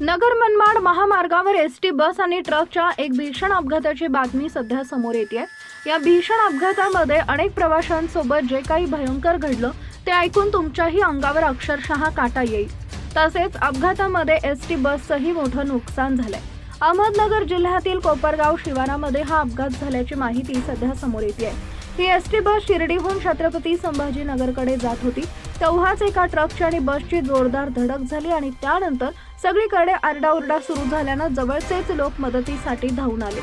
नगर मनमाड महामार्गावर S T बस आणि ट्रकच्या एक भीषण अपघाताची बातमी सध्या समोर येते या भीषण अपघातामध्ये अनेक प्रवाशांसोबत जे काही भयंकर घडलं ते ऐकून तुमच्याही अंगावर अक्षरशः काटा येईल. तसेच अपघातामध्ये एस टी बसचंही मोठं नुकसान झालंय. अहमदनगर जिल्ह्यातील कोपरगाव शिवारामध्ये हा अपघात झाल्याची माहिती सध्या समोर येते आहे ही एस टी बस शिर्डीहून छत्रपती संभाजीनगरकडे जात होती. तेव्हाच एका ट्रकची आणि बसची जोरदार धडक झाली आणि त्यानंतर सगळीकडे आरडाओरडा सुरू झाल्यानं जवळचेच लोक मदतीसाठी धावून आले.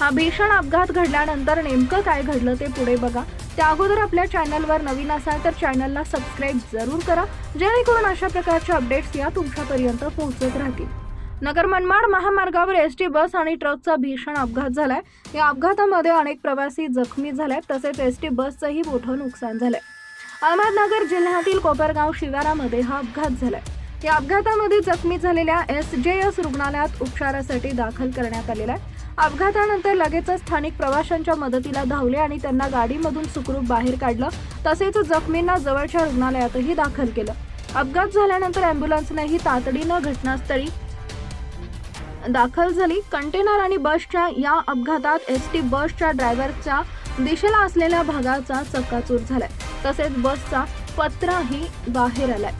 हा भीषण अपघात घडल्यानंतर नेमकं काय घडलं ते पुढे बघा. त्या अगोदर आपल्या चॅनलवर नवीन असाल तर चॅनलला सबस्क्राईब जरूर करा. जेणेकरून अशा प्रकारच्या अपडेट्स या तुमच्यापर्यंत पोहोचत राहतील. नगर मनमाड महामार्गावर एस टी बस आणि ट्रकचा भीषण अपघात झालाय. या अपघातामध्ये अनेक प्रवासी जखमी झालेत तसेच एस टी बसचंही मोठं नुकसान झालंय. अहमदनगर जिल्ह्यातील कोपरगाव शिवारामध्ये हा अपघात झालाय. या अपघातामध्ये जखमी झालेल्या एस जे एस रुग्णालयात उपचारासाठी दाखल करण्यात आलेला आहे. अपघातानंतर लगेचच स्थानिक प्रवाशांच्या मदतीला धावले आणि त्यांना गाडीमधून सुखरूप बाहेर काढलं. तसेच जखमींना जवळच्या रुग्णालयातही दाखल केलं. अपघात झाल्यानंतर अँब्युलन्सनेही तातडीनं घटनास्थळी दाखल झाली. कंटेनर आणि बसच्या या अपघातात एस टी बसच्या ड्रायव्हरच्या दिशेला असलेल्या भागाचा चक्काचूर झालाय. तसेच बसचा पत्राही बाहेर आलाय.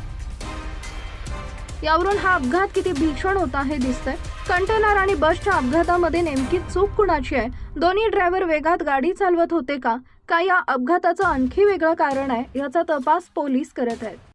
यावरून हा अपघात किती भीषण होता हे दिसतंय. कंटेनर आणि बसच्या अपघातामध्ये नेमकी चूक कुणाची आहे? दोन्ही ड्रायव्हर वेगात गाडी चालवत होते का? का या अपघाताचं आणखी वेगळं कारण आहे? याचा तपास पोलीस करत आहेत.